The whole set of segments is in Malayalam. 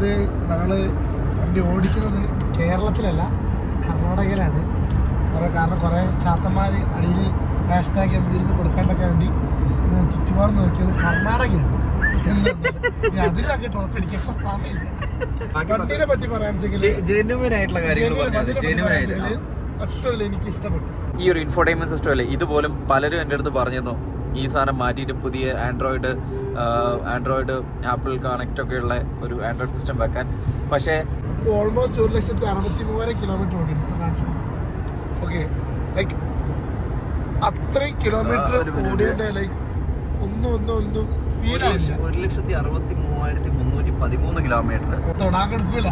ഇത് ഞങ്ങൾ വണ്ടി ഓടിക്കുന്നത് കേരളത്തിലല്ല കർണാടകയിലാണ്. കുറേ കാരണം കുറേ ചാത്തന്മാർ അടിയിൽ ഹാഷ്ടാഗ് എം ഇരുന്ന് കൊടുക്കാണ്ടൊക്കെ വേണ്ടി ചുറ്റുപാട് നോക്കിയത് കർണാടകയാണ്. അതിലൊക്കെ ട്രോഫി അടിക്കാൻ സമയമില്ല. വണ്ടീനെ പറ്റി ആയിട്ടുള്ള കാര്യങ്ങൾ ആയിട്ട് എനിക്ക് ഇഷ്ടപ്പെട്ടു ഈ ഒരു ഇൻഫോർടൈൻമെന്റ് സിസ്റ്റം അല്ലേ? ഇതുപോലും പലരും എന്റെ അടുത്ത് പറഞ്ഞിരുന്നു. ഈ സാധനം മാറ്റിയിട്ട് പുതിയ ആൻഡ്രോയിഡ് ആൻഡ്രോയിഡ് ആപ്പിൾ കണക്റ്റ് ഒക്കെ ഉള്ള ഒരു ആൻഡ്രോയിഡ് സിസ്റ്റം വെക്കാൻ. പക്ഷേ ഓൾമോസ്റ്റ് ഒരു ലക്ഷത്തി അറുപത്തി മൂവായിരം കിലോമീറ്റർ ഓടിയിട്ടുണ്ട് ഓക്കെ ലൈക്ക് അത്രയും കിലോമീറ്റർ ലൈക്ക് ഒന്നും ഒന്നും ഒന്നും ഫീൽ ആവില്ല. ഒരു ലക്ഷത്തി അറുപത്തി മൂവായിരത്തി മുന്നൂറ്റി പതിമൂന്ന് കിലോമീറ്റർ തൊടാൻ കൊടുക്കൂല.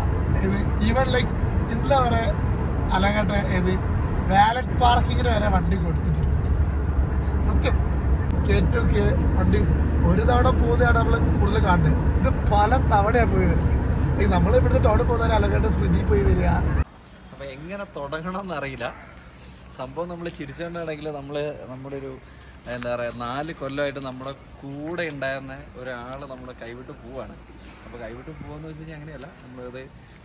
ഇത് ഈവൻ ലൈക്ക് ഇന്നലെ വരെ അലങ്ങട്ടെ ഇത് വാലറ്റ് പാർക്കിങ്ങിന് വരെ വണ്ടി കൊടുത്തിട്ടുണ്ട് സത്യം. കേറ്റു കേ വണ്ടി ഒരു തവണ പോകുന്നതാണ് നമ്മൾ കൂടുതൽ കാണുന്നത്. ഇത് പല തവണയാണ് പോയി വരുന്നത്. നമ്മൾ ഇവിടുത്തെ ടൗണിൽ പോകുന്ന അലകേണ്ട സ്മൃതി പോയി വരിക. അപ്പൊ എങ്ങനെ തുടങ്ങണം എന്നറിയില്ല സംഭവം നമ്മൾ ചിരിച്ചുകൊണ്ടാണെങ്കിൽ നമ്മൾ നമ്മുടെ ഒരു എന്താ പറയുക നാല് കൊല്ലമായിട്ട് നമ്മുടെ കൂടെ ഉണ്ടായിരുന്ന ഒരാൾ നമ്മുടെ കൈവിട്ട് പോവാണ്. അപ്പോൾ കൈവിട്ട് പോകുമെന്ന് വെച്ച് കഴിഞ്ഞാൽ അങ്ങനെയല്ല. നമ്മളത്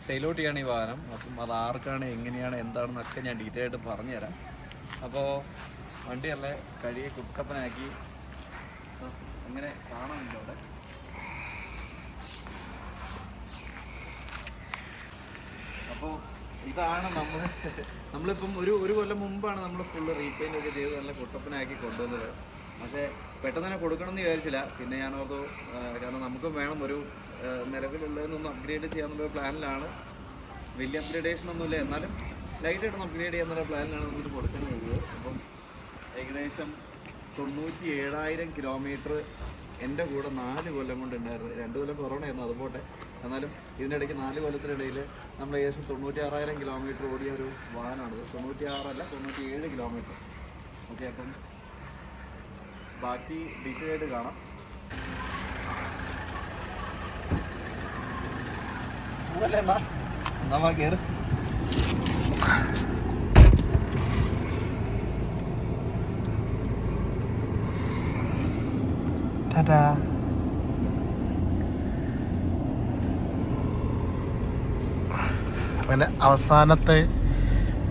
സെയിലോട്ട് ചെയ്യാണ് ഈ വാഹനം. അപ്പം അത് ആർക്കാണ് എങ്ങനെയാണ് എന്താണെന്നൊക്കെ ഞാൻ ഡീറ്റെയിൽ ആയിട്ട് പറഞ്ഞുതരാം. അപ്പോൾ വണ്ടിയല്ലേ കഴിയെ കുട്ടപ്പനാക്കി ആ, അങ്ങനെ കാണാനുണ്ട് അവിടെ അപ്പോൾ ഇതാണ് നമ്മൾ നമ്മളിപ്പം ഒരു ഒരു കൊല്ലം മുമ്പാണ് നമ്മൾ ഫുള്ള് റീപെയിന്റ് ഒക്കെ ചെയ്ത് നല്ല കുട്ടപ്പനാക്കി കൊണ്ടുവന്നത്. പക്ഷേ പെട്ടെന്ന് തന്നെ കൊടുക്കണമെന്ന് വിചാരിച്ചില്ല. പിന്നെ ഞാൻ ഓർത്തു കാരണം നമുക്ക് വേണം ഒരു നിലവിലുള്ളതെന്നൊന്ന് അപ്ഗ്രേഡ് ചെയ്യാന്നുള്ള പ്ലാനിലാണ്. വലിയ അപ്ഗ്രേഡേഷൻ ഒന്നുമില്ല. എന്നാലും ലൈറ്റായിട്ടൊന്ന് അപ്ഗ്രേഡ് ചെയ്യാന്നുള്ള പ്ലാനിലാണ് നമുക്ക് കൊടുക്കാൻ കഴിയുന്നത് അപ്പം ഏകദേശം തൊണ്ണൂറ്റി ഏഴായിരം കിലോമീറ്റർ എന്റെ കൂടെ നാല് കൊല്ലം കൊണ്ട് ഉണ്ടായിരുന്നു. രണ്ട് കൊല്ലം കൊറോണ ആയിരുന്നു. അതുപോട്ടെ എന്നാലും ഇതിനിടയ്ക്ക് നാല് കൊല്ലത്തിനിടയിൽ നമ്മൾ ഏകദേശം തൊണ്ണൂറ്റി ആറായിരം കിലോമീറ്റർ ഓടിയ ഒരു വാഹനമാണിത്. തൊണ്ണൂറ്റി ആറല്ല തൊണ്ണൂറ്റി ഏഴ് കിലോമീറ്റർ ഓക്കെ അപ്പം ബാക്കി ഡീറ്റെയിൽ ആയിട്ട് കാണാം. എന്നാ? എന്നാ കയറ് ടാറ്റാ അങ്ങനെ അവസാനത്തെ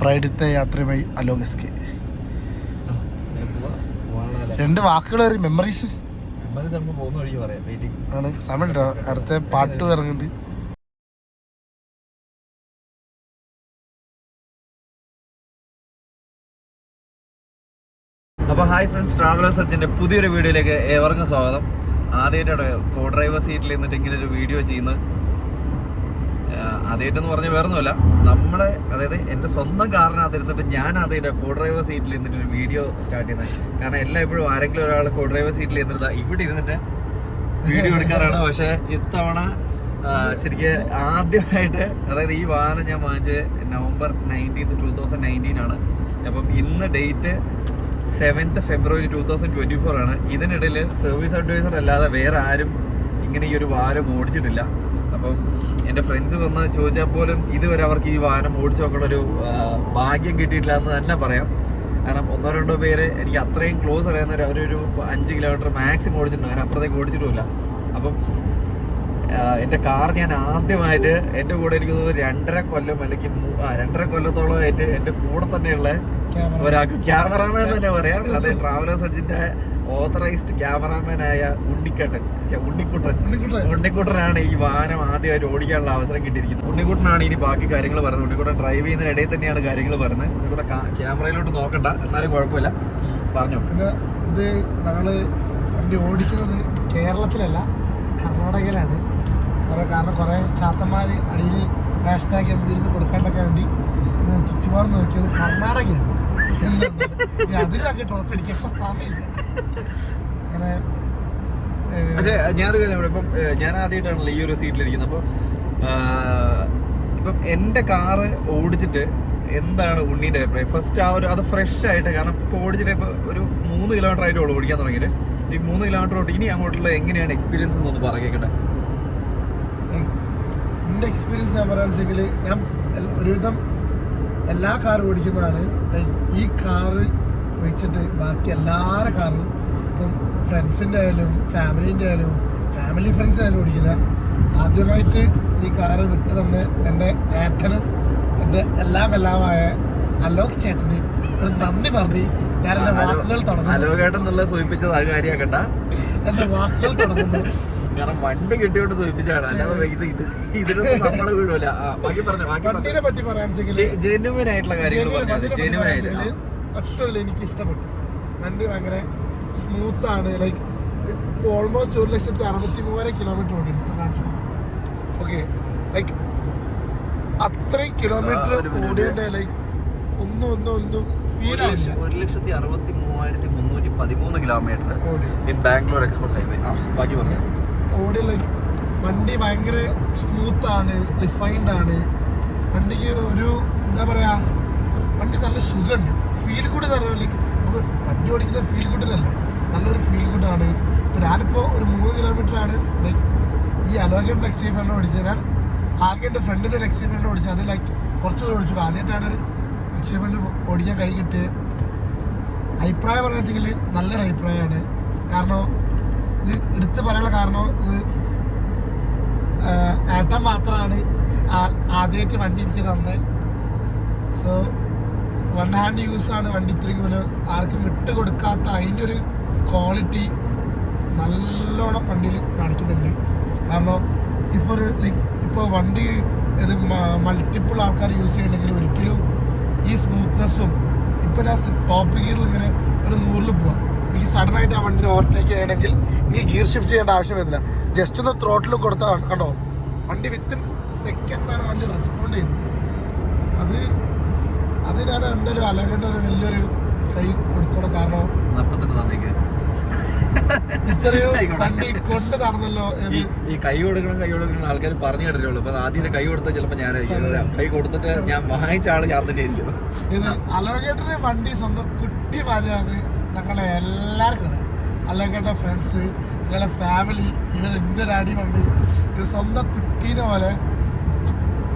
പ്രൈഡത്തെ യാത്രയുമായി അലോകസ്കി രണ്ട് വാക്കുകൾ മെമ്മറീസ് പറയാം. വെയിറ്റിംഗ് ആണ്. സമയം അടുത്ത പാട്ട് ഇറങ്ങുന്നുണ്ട് അപ്പോൾ ഹായ് ഫ്രണ്ട്സ് ട്രാവലേഴ്സ് സെർച്ചിന്റെ പുതിയൊരു വീഡിയോയിലേക്ക് ഏവർക്കും സ്വാഗതം. ആദ്യമായിട്ടാണ് കോ ഡ്രൈവർ സീറ്റിൽ നിന്നിട്ട് ഇങ്ങനെ ഒരു വീഡിയോ ചെയ്യുന്നത്. ആദ്യമായിട്ടെന്ന് പറഞ്ഞ വേറൊന്നുമല്ല നമ്മുടെ അതായത് എന്റെ സ്വന്തം കാറിനകത്ത് ഇരുന്നിട്ട് ഞാൻ ആദ്യമായിട്ട് കോ ഡ്രൈവർ സീറ്റിൽ ഇരുന്നിട്ട് ഒരു വീഡിയോ സ്റ്റാർട്ട് ചെയ്യുന്നത്. കാരണം എല്ലാം എല്ലായ്പ്പോഴും ആരെങ്കിലും ഒരാൾ കോ ഡ്രൈവർ സീറ്റിൽ ഇരുന്നിട്ട് ഇവിടെ ഇരുന്നിട്ട് വീഡിയോ എടുക്കാറാണ്. പക്ഷേ ഇത്തവണ ശരിക്ക് ശരിക്കും ആദ്യമായിട്ട് അതായത് ഈ വാഹനം ഞാൻ വാങ്ങിച്ചത് November nineteenth two thousand nineteen ആണ്. അപ്പം ഇന്ന് date seventh February two thousand twenty four ആണ്. ഇതിനിടയിൽ സർവീസ് അഡ്വൈസർ അല്ലാതെ വേറെ ആരും ഇങ്ങനെ ഈ ഒരു വാഹനം ഓടിച്ചിട്ടില്ല. അപ്പം എന്റെ ഫ്രണ്ട്സ് വന്ന് ചോദിച്ചാൽ പോലും ഇതുവരെ അവർക്ക് ഈ വാഹനം ഓടിച്ചു നോക്കുന്ന ഒരു ഭാഗ്യം കിട്ടിയിട്ടില്ല എന്ന് തന്നെ പറയാം. കാരണം ഒന്നോ രണ്ടോ പേര് എനിക്ക് അത്രയും ക്ലോസ് അറിയാവുന്നവർ അവരൊരു അഞ്ച് കിലോമീറ്റർ മാക്സിമം ഓടിച്ചിട്ടുണ്ട്. അതിന് അപ്പുറത്തേക്ക് ഓടിച്ചിട്ടുമില്ല. അപ്പം എന്റെ കാർ ഞാൻ ആദ്യമായിട്ട് എന്റെ കൂടെ എനിക്ക് രണ്ടര കൊല്ലം അല്ലെങ്കിൽ രണ്ടര കൊല്ലത്തോളമായിട്ട് എന്റെ കൂടെ തന്നെയുള്ള ഒരാൾക്ക് ക്യാമറാമാൻ തന്നെ പറയാം. അതെ ട്രാവലേഴ്സ് അഡ്ജിന്റെ ഓതറൈസ്ഡ് ക്യാമറാമാനായ ഉണ്ണിക്കട്ടൻ. ഉണ്ണിക്കുട്ടൻ. ഉണ്ണിക്കുട്ടനാണ് ഈ വാഹനം ആദ്യമായിട്ട് ഓടിക്കാനുള്ള അവസരം കിട്ടിയിരിക്കുന്നത്. ഉണ്ണിക്കുട്ടനാണ് ഇനി ബാക്കി കാര്യങ്ങൾ പറയുന്നത്. ഉണ്ണിക്കുട്ടൻ ഡ്രൈവ് ചെയ്യുന്ന ഇടയിൽ തന്നെയാണ് കാര്യങ്ങൾ പറയുന്നത്. ഉണ്ണിക്കുട്ടൻ ക്യാമറയിലോട്ട് നോക്കണ്ട. എന്നാലും കുഴപ്പമില്ല. പറഞ്ഞു. പിന്നെ ഇത് ഞങ്ങൾ വണ്ടി ഓടിക്കുന്നത് കേരളത്തിലല്ല കർണാടകയിലാണ്. കുറേ കാരണം കുറേ ചാത്തന്മാർ അടിയിൽ ഹാഷ്ടാഗ് എം ഇരുന്ന് കൊടുക്കാണ്ടൊക്കെ വേണ്ടി ചുറ്റുപാട് നോക്കിയത് കർണാടകയാണ്. അതിലൊക്കെ പക്ഷേ ഞാനൊരു കാര്യം ഇവിടെ ഇപ്പം ഞാൻ ആദ്യമായിട്ടാണല്ലോ ഈ ഒരു സീറ്റിലിരിക്കുന്നത് അപ്പോൾ ഇപ്പം എന്റെ കാറ് ഓടിച്ചിട്ട് എന്താണ് ഉണ്ണീന്റെ അഭിപ്രായം? ഫസ്റ്റ് ആ ഒരു അത് ഫ്രഷ് ആയിട്ട് കാരണം ഇപ്പോൾ ഓടിച്ചിട്ട് ഇപ്പോൾ ഒരു മൂന്ന് കിലോമീറ്റർ ആയിട്ട് ഓടിക്കാൻ തുടങ്ങിയിട്ട്. ഈ മൂന്ന് കിലോമീറ്റർ ഓട്ട് ഇനി അങ്ങോട്ടുള്ള എങ്ങനെയാണ് എക്സ്പീരിയൻസ് എന്നൊന്ന് പറയേക്കട്ടെ എന്റെ എക്സ്പീരിയൻസ് ഞാൻ പറയാന്ന് വെച്ചെങ്കിൽ ഞാൻ ഒരുവിധം എല്ലാ കാറും ഓടിക്കുന്നതാണ്. ഈ കാറ് ഒഴിച്ചിട്ട് ബാക്കി എല്ലാവരുടെ കാറും ഇപ്പം ഫ്രണ്ട്സിന്റെ ആയാലും ഫാമിലീന്റെ ആയാലും ഫാമിലി ഫ്രണ്ട്സ് ആയാലും ഓടിക്കുന്ന. ആദ്യമായിട്ട് ഈ കാറ് വിട്ട് തന്ന് എന്റെ ഏട്ടനും എന്റെ എല്ലാം എല്ലാമായ അലോക് ചേട്ടന് ഒരു നന്ദി പറഞ്ഞ് ഞാൻ എന്റെ വാക്കുകൾ തുടങ്ങുന്നു അലോകേട്ടൻ എന്നുള്ള സൂചിപ്പിച്ചത് ആ കാര്യമാക്കണ്ട. എന്റെ വാക്കുകൾ തുടങ്ങുന്നു കാരണം വണ്ടി കിട്ടിയോണ്ട് സൂചിപ്പിച്ചാണ് അല്ലാതെ ഇത് ഇത് ഇതിനൊന്നും നമ്മളെ വീഴൂല ആ, ബാക്കി പറഞ്ഞു ബാക്കി പറഞ്ഞു. വണ്ടിനെ പറ്റി ജെന്യുവൻ ആയിട്ടുള്ള കാര്യങ്ങൾ ജെന്യുവൻ ആയിട്ടുള്ള എനിക്ക് ഇഷ്ടപ്പെട്ടു വണ്ടി ഭയങ്കര സ്മൂത്ത് ആണ്. ലൈക്ക് ഓൾമോസ്റ്റ് ഒരു ലക്ഷത്തി അറുപത്തി മൂവായിരം കിലോമീറ്റർ ഓടിയിട്ടുണ്ട് ഓക്കെ ലൈക്ക് അത്രയും കിലോമീറ്റർ ആ, ഒരു minute. ഓടിയതിന്റെ ലൈക്ക് ഒന്നും ഒന്നും ഒന്നും ഫീൽ ഒരു ലക്ഷം- ഒരു ലക്ഷത്തി അറുപത്തി മൂവായിരത്തി മുന്നൂറ്റി പതിമൂന്ന് കിലോമീറ്റർ ഓടി. ഇൻ ബാംഗ്ലൂർ എക്സ്പ്രസ് ഹൈവേ ആ ബാക്കി പറഞ്ഞു. ഓടി ലൈക്ക് വണ്ടി ഭയങ്കര സ്മൂത്ത് ആണ് റിഫൈൻഡ് ആണ്. വണ്ടിക്ക് ഒരു എന്താ പറയുക വണ്ടി നല്ല സുഖമുണ്ട്. ഫീൽ ഗുഡ് തരാം ലൈക്ക് നമുക്ക് വണ്ടി ഓടിക്കുന്ന ഫീൽ ഗുഡിലല്ല നല്ലൊരു ഫീൽ ഗുഡാണ് ഇപ്പോൾ ഞാനിപ്പോൾ ഒരു മൂന്ന് കിലോമീറ്റർ ആണ് ലൈക്ക് ഈ അലോകം എക്സ്ട്രീ ഫണ്ട് ഓടിച്ചത്. ഞാൻ ആകെ എന്റെ ഫ്രണ്ടിന്റെ ഒരു ഫ്രണ്ട് ഫണ്ട് ഓടിച്ചത്. അത് ലൈക്ക് കുറച്ച് ഓടിച്ചു ആദ്യമായിട്ടാണ് ഒരു എക്സ്ട്രീ ഫണ്ട് ഓടിക്കാൻ കൈ കിട്ടിയത്. അഭിപ്രായം പറയുകയാണെങ്കിൽ നല്ലൊരു അഭിപ്രായമാണ്. കാരണം ഇത് എടുത്ത് പറയാനുള്ള കാരണം ഇത് ഏട്ടൻ മാത്രമാണ് ആദ്യമായിട്ട് വണ്ടി എനിക്ക് തന്നത് സോ വൺ ഹാൻഡ് യൂസ് ആണ് വണ്ടി ഇത്രയ്ക്ക് പോലെ ആർക്കും വിട്ട് കൊടുക്കാത്ത അതിന്റെ ഒരു ക്വാളിറ്റി നല്ലോണം വണ്ടിയിൽ കാണിക്കുന്നുണ്ട്. കാരണം ഇപ്പോൾ ഒരു ലൈക്ക് ഇപ്പോൾ വണ്ടി ഇത് മൾട്ടിപ്പിൾ ആൾക്കാർ യൂസ് ചെയ്യണമെങ്കിൽ ഒരിക്കലും ഈ സ്മൂത്ത്നെസ്സും ഇപ്പോൾ ഞാൻ ടോപ്പ് ഗിയറിൽ ഇങ്ങനെ ഒരു നൂറിൽ പോവാം. എനിക്ക് സഡൻ ആയിട്ട് ആ വണ്ടിനെ ഓവർടേക്ക് ചെയ്യണമെങ്കിൽ എനിക്ക് ഗിയർ ഷിഫ്റ്റ് ചെയ്യേണ്ട ആവശ്യം വരുന്നില്ല. ജസ്റ്റ് ഒന്ന് ത്രോട്ടിൽ കൊടുത്താൽ കണ്ടോ? വണ്ടി വിത്തിൻ സെക്കൻഡ്സ് ആണ് വണ്ടി റെസ്പോണ്ട് ചെയ്യുന്നത്. അത് അത് ഞാൻ എന്തായാലും അലകേണ്ട ഒരു വലിയൊരു കൈ കൊടുക്കണം കാരണം. വണ്ടി കൊണ്ട് നടന്നല്ലോ ഈ കൈ കൊടുക്കണം കൈ കൊടുക്കണം ആൾക്കാർ പറഞ്ഞു കേട്ടിട്ടുള്ളൂ. അപ്പൊ ആദ്യം കൈ കൊടുത്താൽ ചിലപ്പോ ഞാൻ കൈ കൊടുത്തിട്ട് ഞാൻ വാങ്ങിച്ച ആൾ ഞാൻ തന്നെ ആയിരിക്കും ഇത് വണ്ടി സ്വന്തം കുട്ടി മാതിരിയാണ് ഞങ്ങളെ എല്ലാവർക്കും അറിയാം. എന്റെ ഫ്രണ്ട്സ് ഞങ്ങളെ ഫാമിലി ഇവൻ എന്റെ ഡാഡി വണ്ടി ഇത് സ്വന്തം കുട്ടീനെ പോലെ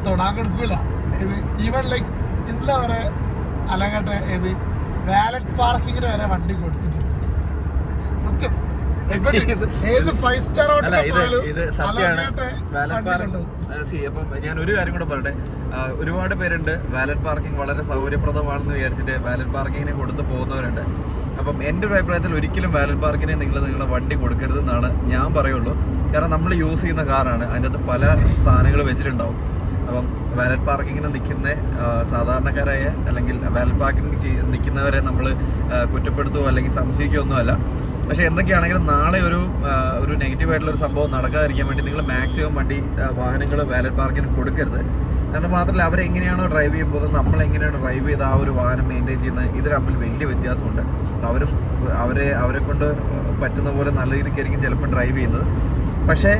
തൊടാൻ കൊടുക്കില്ല ഇത് ഈവൻ ലൈക്ക് ഇന്നലെ വരെ അലോകേട്ട ഇത് വാലറ്റ് പാർക്കിങ്ങിന് വരെ വണ്ടി കൊടുത്തിട്ടുണ്ട് സത്യം. ഏത് ഫൈവ് സ്റ്റാർ ഇത് സത്യമാണ്. ഞാൻ ഒരു കാര്യം കൂടെ പറയട്ടെ. ഒരുപാട് പേരുണ്ട്. വാലറ്റ് പാർക്കിംഗ് വളരെ സൗകര്യപ്രദമാണെന്ന് വിചാരിച്ചിട്ട് വാലറ്റ് പാർക്കിങ്ങിന് കൊടുത്ത് പോകുന്നവരുണ്ട്. അപ്പം എന്റെ ഒരു അഭിപ്രായത്തിൽ ഒരിക്കലും വാലറ്റ് പാർക്കിനെ നിങ്ങൾ നിങ്ങളുടെ വണ്ടി കൊടുക്കരുത് എന്നാണ് ഞാൻ പറയുള്ളൂ. കാരണം നമ്മൾ യൂസ് ചെയ്യുന്ന കാറാണ്. അതിന്റെ അകത്ത് പല സാധനങ്ങൾ വെച്ചിട്ടുണ്ടാവും. അപ്പം വാലറ്റ് പാർക്കിങ്ങിന് നിൽക്കുന്ന സാധാരണക്കാരായ അല്ലെങ്കിൽ വാലറ്റ് പാർക്കിംഗ് നിൽക്കുന്നവരെ നമ്മൾ കുറ്റപ്പെടുത്തുകയോ അല്ലെങ്കിൽ സംശയിക്കുകയോ ഒന്നുമല്ല. പക്ഷെ എന്തൊക്കെയാണെങ്കിലും നാളെ ഒരു ഒരു നെഗറ്റീവ് ആയിട്ടുള്ള ഒരു സംഭവം നടക്കാതിരിക്കാൻ വേണ്ടി നിങ്ങൾ മാക്സിമം വണ്ടി വാഹനങ്ങൾ വാലറ്റ് പാർക്കിന് കൊടുക്കരുത്. കാരണം മാത്രമല്ല അവരെങ്ങനെയാണോ ഡ്രൈവ് ചെയ്യുമ്പോൾ നമ്മൾ എങ്ങനെയാണ് ഡ്രൈവ് ചെയ്ത് ആ ഒരു വാഹനം മെയിന്റെയിൻ ചെയ്യുന്നത് ഇത് തമ്മിൽ വലിയ വ്യത്യാസമുണ്ട്. അവരും അവരെ അവരെ കൊണ്ട് പറ്റുന്ന പോലെ നല്ല രീതിക്കായിരിക്കും ചിലപ്പോൾ ഡ്രൈവ് ചെയ്യുന്നത്. പക്ഷേ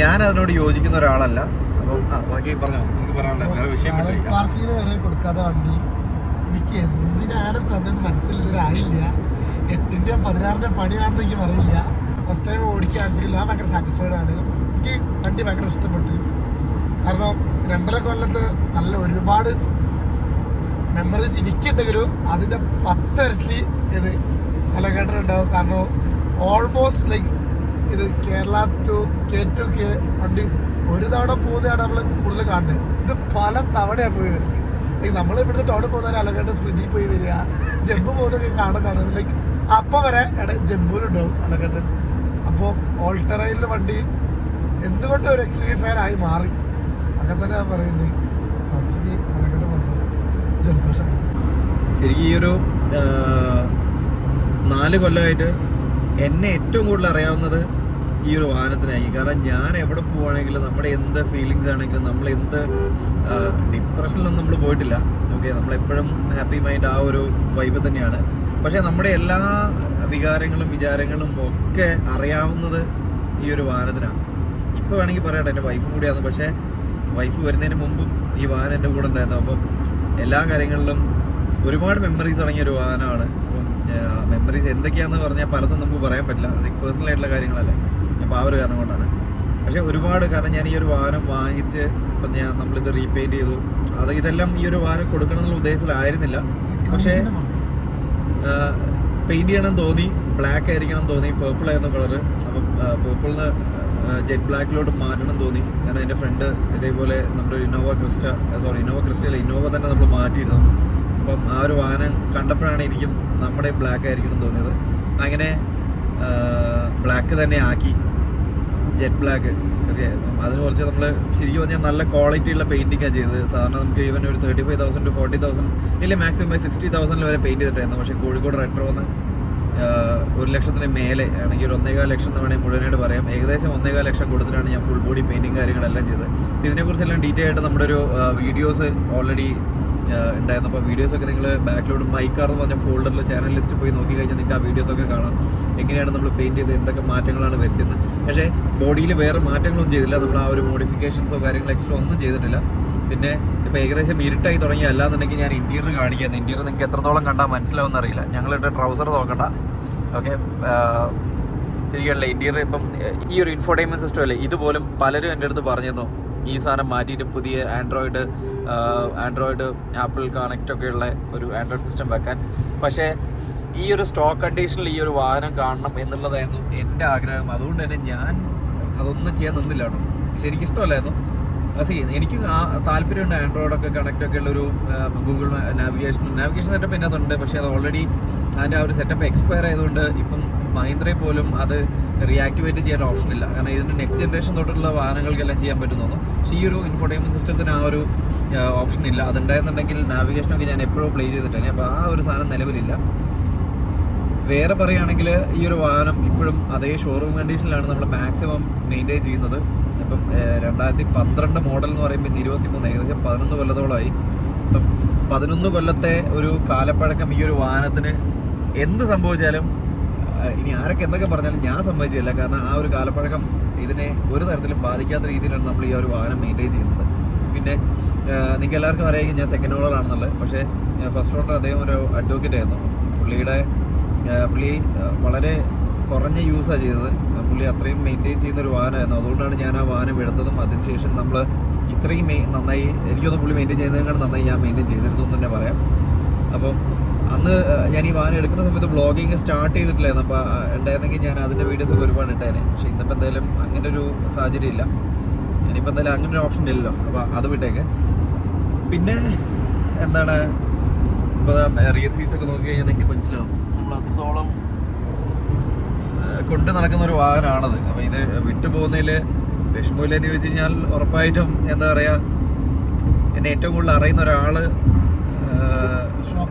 ഞാൻ അതിനോട് യോജിക്കുന്ന ഒരാളല്ല. ആ വരെ വണ്ടി പണിയാണെന്ന് എനിക്ക് ഫസ്റ്റ് ടൈം ഓടിക്കാൻ ഞാൻ ഭയങ്കര സാറ്റിസ്ഫൈഡ് ആണ്. എനിക്ക് വണ്ടി ഭയങ്കര ഇഷ്ടപ്പെട്ടു. കാരണം രണ്ടര കൊല്ലത്ത് നല്ല ഒരുപാട് മെമ്മറീസ് എനിക്കുണ്ടെങ്കിലും അതിന്റെ പത്തിരട്ടി ഇത് അലകേട്ടനുണ്ടാവും കാരണം ഓൾമോസ്റ്റ് ലൈക്ക് ഇത് Kerala to K to K വണ്ടി ഒരു തവണ പോകുന്നതാണ് നമ്മൾ കൂടുതൽ കാണുന്നത്. ഇത് പല തവണയാണ് പോയി വരുന്നത്. ലൈക്ക് നമ്മൾ ഇവിടുത്തെ ടൗണിൽ പോകുന്നവരെ അലകേട്ട സ്മൃതി പോയി വരിക. ജമ്പ് പോകുന്നതൊക്കെ കാണാൻ കാണും. ലൈക്ക് അപ്പം വരെ ഇട ജമ്പൂരുണ്ടാവും അലകേട്ടൻ അപ്പോൾ ഓൾട്ടറയിലെ വണ്ടി എന്തുകൊണ്ട് ഒരു എക്സ് വി ഫയർ ആയി മാറി. ശരിക്കും ഈ ഒരു നാല് കൊല്ലമായിട്ട് എന്നെ ഏറ്റവും കൂടുതൽ അറിയാവുന്നത് ഈ ഒരു വാഹനത്തിനായി. കാരണം ഞാൻ എവിടെ പോവുകയാണെങ്കിലും നമ്മുടെ എന്ത് ഫീലിങ്സ് ആണെങ്കിലും നമ്മൾ എന്ത് ഡിപ്രഷനിലൊന്നും നമ്മൾ പോയിട്ടില്ല. ഓക്കെ നമ്മളെപ്പോഴും ഹാപ്പി മൈൻഡ് ആ ഒരു വൈബ് തന്നെയാണ്. പക്ഷേ നമ്മുടെ എല്ലാ വികാരങ്ങളും വിചാരങ്ങളും ഒക്കെ അറിയാവുന്നത് ഈ ഒരു വാഹനത്തിനാണ്. ഇപ്പോൾ വേണമെങ്കിൽ പറയട്ടെ എന്റെ വൈഫും കൂടിയാണ്. പക്ഷേ വൈഫ് വരുന്നതിന് മുമ്പും ഈ വാഹനം എന്റെ കൂടെ ഉണ്ടായിരുന്നു. അപ്പം എല്ലാ കാര്യങ്ങളിലും ഒരുപാട് മെമ്മറീസ് അടങ്ങിയ ഒരു വാഹനമാണ്. അപ്പം മെമ്മറീസ് എന്തൊക്കെയാണെന്ന് പറഞ്ഞാൽ പലതും നമുക്ക് പറയാൻ പറ്റില്ല. പേഴ്സണൽ ആയിട്ടുള്ള കാര്യങ്ങളല്ലേ. അപ്പോൾ ആ ഒരു കാരണം കൊണ്ടാണ്. പക്ഷേ ഒരുപാട് കാരണം ഞാൻ ഈ ഒരു വാഹനം വാങ്ങിച്ച് ഇപ്പം ഞാൻ നമ്മളിത് റീപെയിന്റ് ചെയ്തു. അത് ഇതെല്ലാം ഈ ഒരു വാഹനം കൊടുക്കണം എന്നുള്ള ഉദ്ദേശത്തിലായിരുന്നില്ല. പക്ഷേ പെയിന്റ് ചെയ്യണം തോന്നി. ബ്ലാക്ക് ആയിരിക്കണം തോന്നി. പേർപ്പിൾ ആയിരുന്നു കളറ് അപ്പം പേർപ്പിളിന് ജെറ്റ് ബ്ലാക്കിലോട്ട് മാറ്റണം തോന്നി. കാരണം എന്റെ ഫ്രണ്ട് ഇതേപോലെ നമ്മുടെ Innova Crysta sorry Innova Crysta അല്ല ഇന്നോവ തന്നെ നമ്മൾ മാറ്റിയിരുന്നു. അപ്പം ആ ഒരു വാഹനം കണ്ടപ്പോഴാണ് എനിക്കും നമ്മുടെ ബ്ലാക്ക് ആയിരിക്കണം തോന്നിയത്. അങ്ങനെ ബ്ലാക്ക് തന്നെ ആക്കി. Jet black. ഓക്കെ അതിന് കുറച്ച് നമ്മൾ ശരിക്കും പറഞ്ഞാൽ നല്ല ക്വാളിറ്റി ഉള്ള പെയിന്റിങ്ങാണ് ചെയ്തത്. സാധാരണ നമുക്ക് ഈവൻ ഒരു thirty five thousand to forty thousand ഇല്ല മാക്സിമം സിക്സ്റ്റി തൗസൻഡിൽ വരെ പെയിന്റ് ചെയ്തിട്ടായിരുന്നു. പക്ഷേ കോഴിക്കോട് റെട്രോന്ന് ഒരു ലക്ഷത്തിന് മേലെ ആണെങ്കിൽ ഒരു ഒന്നേകാൽ ലക്ഷം എന്ന് വേണമെങ്കിൽ മുഴുവനായിട്ട് പറയാം. ഏകദേശം ഒന്നേകാൽ ലക്ഷം കൊടുത്തിട്ടാണ് ഞാൻ ഫുൾ ബോഡി പെയിന്റിങ് കാര്യങ്ങളെല്ലാം ചെയ്തത്. ഇതിനെക്കുറിച്ചെല്ലാം ഡീറ്റെയിൽ ആയിട്ട് നമ്മുടെ ഒരു വീഡിയോസ് ഓൾറെഡി ഉണ്ടായിരുന്നു. അപ്പോൾ വീഡിയോസൊക്കെ നിങ്ങൾ ബാക്കിലോട്ട് മൈക്കാർ എന്ന് പറഞ്ഞ ഫോൾഡറിൽ ചാനൽ ലിസ്റ്റ് പോയി നോക്കി കഴിഞ്ഞാൽ നിങ്ങൾക്ക് ആ വീഡിയോസൊക്കെ കാണാം. എങ്ങനെയാണ് നമ്മൾ പെയിന്റ് ചെയ്ത് എന്തൊക്കെ മാറ്റങ്ങളാണ് വരുത്തുന്നത് പക്ഷേ ബോഡിയിൽ വേറെ മാറ്റങ്ങളൊന്നും ചെയ്തില്ല. നമ്മൾ ആ ഒരു മോഡിഫിക്കേഷൻസോ കാര്യങ്ങളോ എക്സ്ട്രാ ഒന്നും ചെയ്തിട്ടില്ല. പിന്നെ ഇപ്പോൾ ഏകദേശം ഇരുട്ടായി തുടങ്ങി. അല്ലാന്നുണ്ടെങ്കിൽ ഞാൻ ഇന്റീരിയർ കാണിക്കുന്നത് ഇന്റീരിയർ നിങ്ങൾക്ക് എത്രത്തോളം കണ്ടാൽ മനസ്സിലാവുമെന്ന് അറിയില്ല. ഞങ്ങളിട്ട് ട്രൗസർ നോക്കണ്ട. ഓക്കെ ശരിയല്ലേ ഇന്റീരിയർ ഇപ്പം ഈ ഒരു ഇൻഫോർടൈൻമെന്റ് സിസ്റ്റം അല്ലേ? ഇതുപോലും പലരും എന്റെ അടുത്ത് പറഞ്ഞിരുന്നു. ഈ സാധനം മാറ്റിയിട്ട് പുതിയ ആൻഡ്രോയിഡ് ആൻഡ്രോയിഡ് ആപ്പിൾ കണക്റ്റ് ഉള്ള ഒരു ആൻഡ്രോയിഡ് സിസ്റ്റം വെക്കാൻ. പക്ഷേ ഈ ഒരു സ്റ്റോക്ക് കണ്ടീഷനിൽ ഈ ഒരു വാഹനം കാണണം എന്നുള്ളതായിരുന്നു എന്റെ ആഗ്രഹം. അതുകൊണ്ട് തന്നെ ഞാൻ അതൊന്നും ചെയ്യാൻ നിന്നില്ല കേട്ടോ. പക്ഷെ എനിക്കിഷ്ടമല്ലായിരുന്നു. സി എനിക്ക് ആ താല്പര്യമുണ്ട് ആൻഡ്രോയിഡ് ഒക്കെ കണക്ട് ഒക്കെ ഉള്ള ഒരു ഗൂഗിൾ നാവിഗേഷൻ നാവിഗേഷൻ സെറ്റപ്പ് ഇതിനകത്തുണ്ട്. പക്ഷേ അത് ഓൾറെഡി അതിന്റെ ആ ഒരു സെറ്റപ്പ് എക്സ്പയർ ആയതുകൊണ്ട് ഇപ്പം മഹീന്ദ്രയിൽ പോലും അത് റിയാക്ടിവേറ്റ് ചെയ്യാൻ ഓപ്ഷൻ ഇല്ല. കാരണം ഇതിന്റെ നെക്സ്റ്റ് ജനറേഷൻ തൊട്ടുള്ള വാഹനങ്ങൾക്കെല്ലാം ചെയ്യാൻ പറ്റുന്നു പക്ഷേ ഈ ഒരു ഇൻഫോർടൈൻമെന്റ് സിസ്റ്റത്തിന് ആ ഒരു ഓപ്ഷൻ ഇല്ല. അതുണ്ടായിരുന്നുണ്ടെങ്കിൽ നാവിഗേഷനൊക്കെ ഞാൻ എപ്പോഴും പ്ലേ ചെയ്തിട്ടാണ് അപ്പോൾ ആ ഒരു സാധനം നിലവിലില്ല. വേറെ പറയുകയാണെങ്കിൽ ഈ ഒരു വാഹനം ഇപ്പോഴും അതേ ഷോറൂം കണ്ടീഷനിലാണ് നമ്മൾ മാക്സിമം മെയിന്റെയിൻ ചെയ്യുന്നത്. ഇപ്പം രണ്ടായിരത്തി പന്ത്രണ്ട് മോഡൽ എന്ന് പറയുമ്പോൾ ഇരുപത്തി മൂന്ന് ഏകദേശം പതിനൊന്ന് കൊല്ലത്തോളമായി. ഇപ്പം പതിനൊന്ന് കൊല്ലത്തെ ഒരു കാലപ്പഴക്കം ഈ ഒരു വാഹനത്തിന് എന്ത് സംഭവിച്ചാലും ഇനി ആരൊക്കെ എന്തൊക്കെ പറഞ്ഞാലും ഞാൻ സമ്മതിച്ചില്ല കാരണം ആ ഒരു കാലപ്പഴക്കം ഇതിനെ ഒരു തരത്തിലും ബാധിക്കാത്ത രീതിയിലാണ് നമ്മൾ ഈ ഒരു വാഹനം മെയിന്റെയിൻ ചെയ്യുന്നത്. പിന്നെ നിങ്ങൾക്ക് എല്ലാവർക്കും അറിയാമെങ്കിൽ ഞാൻ സെക്കൻഡ് ഓണർ ആണെന്നുള്ളത്. പക്ഷേ ഫസ്റ്റ് ഓണർ അദ്ദേഹം ഒരു അഡ്വക്കേറ്റ് ആയിരുന്നു. പുള്ളിയുടെ പുള്ളി വളരെ കുറഞ്ഞ യൂസാണ് ചെയ്തത്. പുള്ളി അത്രയും മെയിന്റെയിൻ ചെയ്യുന്ന ഒരു വാഹനമായിരുന്നു. അതുകൊണ്ടാണ് ഞാൻ ആ വാഹനം എടുത്തതും അതിനുശേഷം നമ്മൾ ഇത്രയും മെയ് നന്നായി എനിക്കൊന്ന് പുള്ളി മെയിന്റെയിൻ ചെയ്യുന്നതിനേക്കാൾ നന്നായി ഞാൻ മെയിന്റെയിൻ ചെയ്തിരുന്നു എന്ന് തന്നെ പറയാം. അപ്പം അന്ന് ഞാൻ ഈ വാഹനം എടുക്കുന്ന സമയത്ത് ബ്ലോഗിങ് സ്റ്റാർട്ട് ചെയ്തിട്ടില്ലായിരുന്നു. അപ്പോൾ ഉണ്ടായിരുന്നെങ്കിൽ ഞാൻ അതിന്റെ വീഡിയോസൊക്കെ ഒരുപാട് ഇട്ടേനെ. പക്ഷേ ഇന്നിപ്പോൾ എന്തായാലും അങ്ങനെ ഒരു സാഹചര്യം ഇല്ല. ഇനിയിപ്പോൾ എന്തായാലും അങ്ങനെ ഒരു ഓപ്ഷൻ ഇല്ലല്ലോ. അപ്പോൾ അത് വിട്ടേക്ക്. പിന്നെ എന്താണ്? ഇപ്പോൾ റിയർ സീറ്റ്സ് ഒക്കെ നോക്കി കഴിഞ്ഞാൽ എനിക്ക് മനസ്സിലാവും. നമ്മൾ അത്രത്തോളം കൊണ്ട് നടക്കുന്ന ഒരു വാഹനമാണത്. അപ്പോൾ ഇത് വിട്ടുപോകുന്നതിൽ വിഷമമില്ല എന്ന് ചോദിച്ചു കഴിഞ്ഞാൽ ഉറപ്പായിട്ടും എന്താ പറയുക എന്നെ ഏറ്റവും കൂടുതൽ അറിയുന്ന ഒരാൾ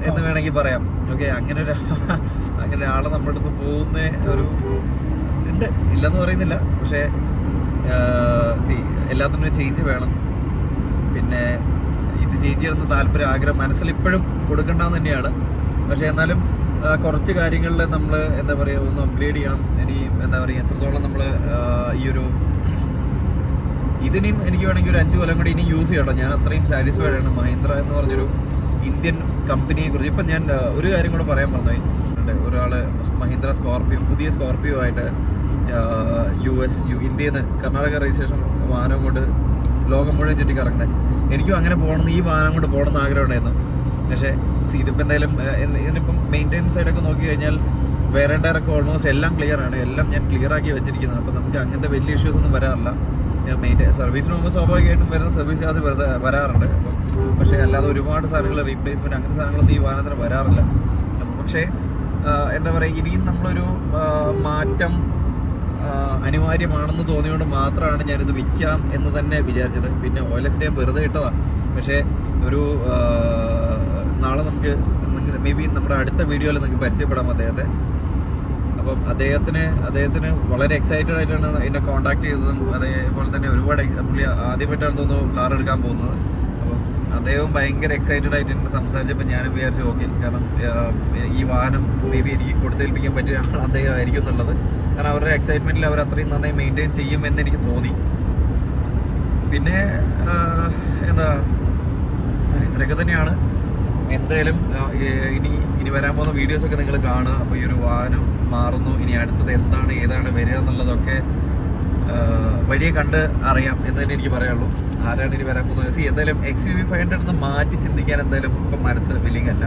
എന്ന്. വേണമെങ്കിൽ പറയാം. ഓക്കെ അങ്ങനെ ഒരു അങ്ങനെ ഒരാൾ നമ്മുടെ അടുത്ത് പോകുന്ന ഒരു ഉണ്ട്. ഇല്ലെന്ന് പറയുന്നില്ല. പക്ഷേ സി എല്ലാത്തിനും ഒരു ചേഞ്ച് വേണം. പിന്നെ ഇത് ചേഞ്ച് ചെയ്യണമെന്ന് താല്പര്യം ആഗ്രഹം മനസ്സിൽ ഇപ്പോഴും കൊടുക്കേണ്ടതെന്ന് തന്നെയാണ്. പക്ഷേ എന്നാലും കുറച്ച് കാര്യങ്ങളിൽ നമ്മൾ എന്താ പറയുക ഒന്ന് അപ്ഗ്രേഡ് ചെയ്യണം. ഇനി എന്താ പറയുക എത്രത്തോളം നമ്മൾ ഈ ഒരു ഇതിനും എനിക്ക് വേണമെങ്കിൽ ഒരു അഞ്ച് കൊല്ലം കൂടി ഇനി യൂസ് ചെയ്യണം ഞാൻ അത്രയും സാറ്റിസ്ഫൈഡ് ആണ്. മഹീന്ദ്ര എന്ന് പറഞ്ഞൊരു ഇന്ത്യൻ കമ്പനിയെ കുറിച്ച്. ഇപ്പം ഞാൻ ഒരു കാര്യം കൂടെ പറയാൻ പറഞ്ഞു ഒരാൾ മഹീന്ദ്ര സ്കോർപ്പിയോ പുതിയ സ്കോർപ്പിയോ ആയിട്ട് യു എസ് യു ഇന്ത്യയിൽ നിന്ന് കർണാടക രജിസ്ട്രേഷൻ വാഹനം കൊണ്ട് ലോകം മുഴുവൻ ചുറ്റി കറങ്ങുന്നത് എനിക്കും അങ്ങനെ പോകണമെന്ന് ഈ വാഹനം കൊണ്ട് പോകണമെന്ന് ആഗ്രഹം ഉണ്ടായിരുന്നു. പക്ഷേ ഇതിപ്പോൾ എന്തായാലും ഇതിനിപ്പം മെയിന്റെനൻസ് സൈഡൊക്കെ നോക്കി കഴിഞ്ഞാൽ വേറെ ഡയറൊക്കെ ഓൾമോസ്റ്റ് എല്ലാം ക്ലിയർ ആണ്. എല്ലാം ഞാൻ ക്ലിയർ ആക്കി വെച്ചിരിക്കുന്നത് അപ്പോൾ നമുക്ക് അങ്ങനത്തെ വലിയ ഇഷ്യൂസ് ഒന്നും വരാറില്ല. മെയിന്റെ സർവീസിന് മുമ്പ് സ്വാഭാവികമായിട്ടും വരുന്ന സർവീസ് ചാർജ് വരാറുണ്ട്. അപ്പം പക്ഷേ അല്ലാതെ ഒരുപാട് സാധനങ്ങൾ റീപ്ലേസ്മെന്റ് അങ്ങനത്തെ സാധനങ്ങളൊന്നും ഈ വാഹനത്തിന് വരാറില്ല. പക്ഷേ എന്താ പറയുക ഇനിയും നമ്മളൊരു മാറ്റം അനിവാര്യമാണെന്ന് തോന്നിയോണ്ട് മാത്രമാണ് ഞാനിത് വിൽക്കാം എന്ന് തന്നെ വിചാരിച്ചത്. പിന്നെ ഓയിൽ എക്സ് ഞാൻ വെറുതെ ഇട്ടതാണ് പക്ഷേ ഒരു നാളെ നമുക്ക് മേ ബി നമ്മുടെ അടുത്ത വീഡിയോയിൽ നിങ്ങൾക്ക് പരിചയപ്പെടാം അദ്ദേഹത്തെ. അപ്പം അദ്ദേഹത്തിന് അദ്ദേഹത്തിന് വളരെ എക്സൈറ്റഡ് ആയിട്ടാണ് എന്നെ കോൺടാക്ട് ചെയ്തതും അതേപോലെ തന്നെ ഒരുപാട് പുള്ളി ആദ്യമായിട്ടാണ് തോന്നുന്നു കാർ എടുക്കാൻ പോകുന്നത്. അപ്പം അദ്ദേഹവും ഭയങ്കര എക്സൈറ്റഡ് ആയിട്ട് എന്നെ സംസാരിച്ചപ്പോൾ ഞാൻ വിചാരിച്ചു ഓക്കെ കാരണം ഈ വാഹനം മേ ബി എനിക്ക് കൊടുത്തേൽപ്പിക്കാൻ പറ്റിയ അദ്ദേഹം ആയിരിക്കും എന്നുള്ളത്. കാരണം അവരുടെ എക്സൈറ്റ്മെന്റിൽ അവർ അത്രയും നന്നായി മെയിന്റെയിൻ ചെയ്യും എന്ന് എനിക്ക് തോന്നി. പിന്നെ എന്താ ഇത്രയൊക്കെ തന്നെയാണ്. എന്തായാലും ഇനി ഇനി വരാൻ പോകുന്ന വീഡിയോസൊക്കെ നിങ്ങൾ കാണുക. അപ്പോൾ ഈ ഒരു വാഹനം മാറുന്നു. ഇനി അടുത്തത് എന്താണ് ഏതാണ് വരിക എന്നുള്ളതൊക്കെ വഴിയെ കണ്ട് അറിയാം എന്ന് തന്നെ എനിക്ക് പറയാനുള്ളൂ. ആരാണ് ഇനി വരാൻ പോകുന്നത്? സി എന്തായാലും X U V five hundred നിന്ന് മാറ്റി ചിന്തിക്കാൻ എന്തായാലും ഇപ്പം മനസ്സ് വില്ലിങ് അല്ല.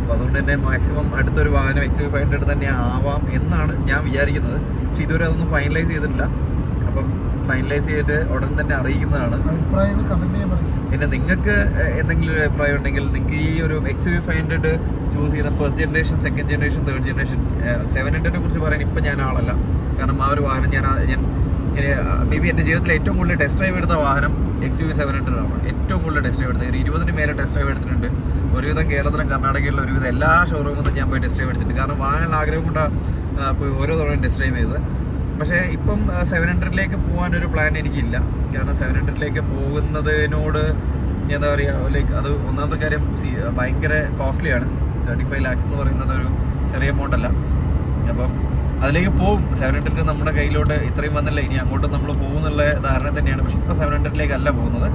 അപ്പോൾ അതുകൊണ്ട് തന്നെ മാക്സിമം അടുത്തൊരു വാഹനം X U V five hundred തന്നെ ആവാം എന്നാണ് ഞാൻ വിചാരിക്കുന്നത്. പക്ഷേ ഇതുവരെ അതൊന്നും ഫൈനലൈസ് ചെയ്തിട്ടില്ല. ഫൈനലൈസ് ചെയ്തിട്ട് ഉടൻ തന്നെ അറിയിക്കുന്നതാണ്. പിന്നെ നിങ്ങൾക്ക് എന്തെങ്കിലും ഒരു അഭിപ്രായം ഉണ്ടെങ്കിൽ നിങ്ങൾക്ക് ഈ ഒരു X U five hundred choose ചെയ്യുന്ന first generation second generation third generation seven ഹൺഡ്രഡിനെ കുറിച്ച് പറയാൻ ഇപ്പം ഞാൻ ആളല്ല. കാരണം ആ ഒരു വാഹനം ഞാൻ ഞാൻ മേ ബി എന്റെ ജീവിതത്തിൽ ഏറ്റവും കൂടുതൽ ടെസ്റ്റ് ഡ്രൈവ് എടുത്ത വാഹനം എക്സ് യു സെവൻ ഹൺഡ്രഡ് ആണ്. ഏറ്റവും കൂടുതൽ ടെസ്റ്റ് ഡ്രൈവ് എടുത്തത്. ഒരു ഇരുപതിന് മേലെ ടെസ്റ്റ് ഡ്രൈവ് എടുത്തിട്ടുണ്ട്. ഒരുവിധം കേരളത്തിലും കർണാടകയിലുള്ള ഒരുവിധം എല്ലാ ഷോറൂമിലും ഞാൻ പോയി ടെസ്റ്റ് ഡ്രൈവ് എടുത്തിട്ടുണ്ട്. കാരണം വാങ്ങാനുള്ള ആഗ്രഹം കൊണ്ടാണ് പോയി ഓരോ തവണയും ടെസ്റ്റ് ഡ്രൈവ് ചെയ്തത്. പക്ഷേ ഇപ്പം സെവൻ ഹൺഡ്രഡിലേക്ക് ഒരു പ്ലാൻ എനിക്കില്ല. കാരണം സെവൻ ഹൺഡ്രഡിലേക്ക് പോകുന്നതിനോട് എന്താ പറയുക ലൈക്ക് അത് ഒന്നാമത്തെ കാര്യം ഭയങ്കര കോസ്റ്റ്ലിയാണ് തേർട്ടി ഫൈവ് ലാക്സ് എന്ന് പറയുന്നത് ഒരു ചെറിയ എമൗണ്ട് അല്ല. അപ്പം അതിലേക്ക് പോകും സെവൻ ഹൺഡ്രഡ് നമ്മുടെ കയ്യിലോട്ട് ഇത്രയും വന്നില്ല. ഇനി അങ്ങോട്ട് നമ്മൾ പോകുന്നുള്ള ധാരണ തന്നെയാണ്. പക്ഷെ ഇപ്പോൾ സെവൻ ഹൺഡ്രഡിലേക്കല്ല പോകുന്നത്.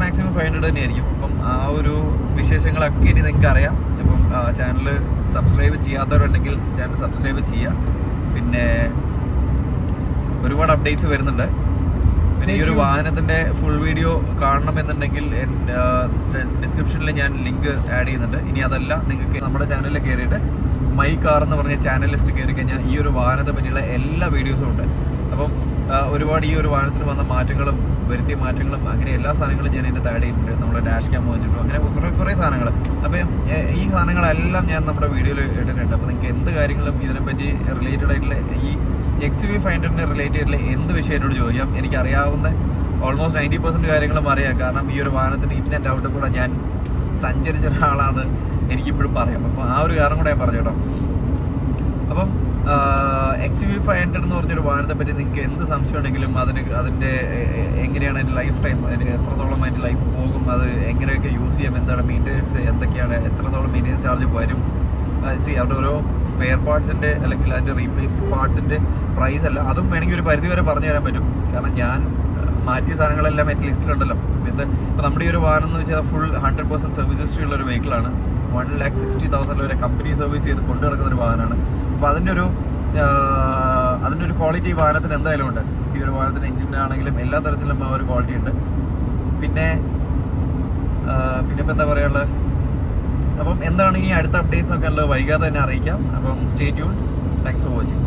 മാക്സിമം ഫൈവ് ഹൺഡ്രഡ് തന്നെയായിരിക്കും. അപ്പം ആ ഒരു വിശേഷങ്ങളൊക്കെ ഇനി നിങ്ങൾക്ക് അറിയാം അപ്പം ചാനൽ സബ്സ്ക്രൈബ് ചെയ്യാത്തവരുണ്ടെങ്കിൽ ചാനൽ സബ്സ്ക്രൈബ് ചെയ്യുക പിന്നെ ഒരുപാട് അപ്ഡേറ്റ്സ് വരുന്നുണ്ട്. പിന്നെ ഈ ഒരു വാഹനത്തിന്റെ ഫുൾ വീഡിയോ കാണണമെന്നുണ്ടെങ്കിൽ ഡിസ്ക്രിപ്ഷനിൽ ഞാൻ ലിങ്ക് ആഡ് ചെയ്യുന്നുണ്ട്. ഇനി അതല്ല നിങ്ങൾക്ക് നമ്മുടെ ചാനലിൽ കയറിയിട്ട് മൈ കാർ എന്ന് പറഞ്ഞ ചാനൽ ലിസ്റ്റ് കയറി കഴിഞ്ഞാൽ ഈ ഒരു വാഹനത്തെ പറ്റിയുള്ള എല്ലാ വീഡിയോസും ഉണ്ട്. അപ്പം ഒരുപാട് ഈ ഒരു വാഹനത്തിന് വന്ന മാറ്റങ്ങളും വരുത്തിയ മാറ്റങ്ങളും അങ്ങനെ എല്ലാ സാധനങ്ങളും ഞാൻ എന്റെ നമ്മൾ നമ്മുടെ ഡാഷ് ക്യാം വെച്ചിട്ടും അങ്ങനെ കുറേ കുറേ സാധനങ്ങൾ അപ്പം ഈ സാധനങ്ങളെല്ലാം ഞാൻ നമ്മുടെ വീഡിയോയിൽ ഇട്ടിട്ടുണ്ട്. അപ്പോൾ നിങ്ങൾക്ക് എന്ത് കാര്യങ്ങളും ഇതിനെപ്പറ്റി റിലേറ്റഡ് ആയിട്ടുള്ള ഈ എക്സ് വി ഫൈവ് ഹൺഡ്രഡിനെ ആയിട്ടുള്ള എന്ത് വിഷയം എന്നോട് ചോദിക്കാം. എനിക്കറിയാവുന്ന ഓൾമോസ്റ്റ് നയന്റി പെർസെന്റ് കാര്യങ്ങളും അറിയാം. കാരണം ഈ ഒരു വാഹനത്തിന് ഇന്ന ഡൗട്ട് കൂടെ ഞാൻ സഞ്ചരിച്ച ഒരാളാണ് എനിക്കിപ്പോഴും പറയാം. അപ്പോൾ ആ ഒരു കാരണം കൂടെ ഞാൻ പറഞ്ഞു കേട്ടോ. അപ്പം X U V five hundred എന്ന് പറഞ്ഞൊരു വാഹനത്തെ പറ്റി നിങ്ങൾക്ക് എന്ത് സംശയം ഉണ്ടെങ്കിലും അതിന് അതിന്റെ എങ്ങനെയാണ് അതിന്റെ ലൈഫ് ടൈം അതിന് എത്രത്തോളം അതിന്റെ ലൈഫ് പോകും അത് എങ്ങനെയൊക്കെ യൂസ് ചെയ്യാം എന്താണ് മെയിന്റനൻസ് എന്തൊക്കെയാണ് എത്രത്തോളം മെയിന്റെനൻസ് ചാർജ് വരും? സി അവരുടെ ഓരോ സ്പെയർ പാർട്സിന്റെ അല്ലെങ്കിൽ അതിന്റെ റീപ്ലേസ്മെന്റ് പാർട്സിന്റെ പ്രൈസ് അല്ല അതും വേണമെങ്കിൽ ഒരു പരിധി വരെ പറഞ്ഞു തരാൻ പറ്റും. കാരണം ഞാൻ മാറ്റിയ സാധനങ്ങളെല്ലാം എന്റെ ലിസ്റ്റിലുണ്ടല്ലോ ഇത് ഇപ്പോൾ നമ്മുടെ ഈ ഒരു വാഹനം എന്ന് വെച്ചാൽ full hundred percent service history ഉള്ള ഒരു വെഹിക്കിളാണ് വൺ ലാക്ക് സിക്സ്റ്റി തൗസൻഡ് വരെ കമ്പനി സർവീസ് ചെയ്ത് കൊണ്ടു നടക്കുന്ന ഒരു വാഹനമാണ്. അപ്പോൾ അതിന്റെ ഒരു അതിന്റെ ഒരു ക്വാളിറ്റി വാഹനത്തിന് എന്തായാലും ഉണ്ട്. ഈ ഒരു വാഹനത്തിന് എഞ്ചിനാണെങ്കിലും എല്ലാ തരത്തിലും ആ ഒരു ക്വാളിറ്റി ഉണ്ട്. പിന്നെ പിന്നെ ഇപ്പം എന്താ പറയാനുള്ളത് അപ്പം എന്താണ് ഇനി അടുത്ത അപ്ഡേറ്റ്സ് ഒക്കെ ഉള്ളത് വൈകാതെ തന്നെ അറിയിക്കാം. അപ്പം stay tune thanks for watching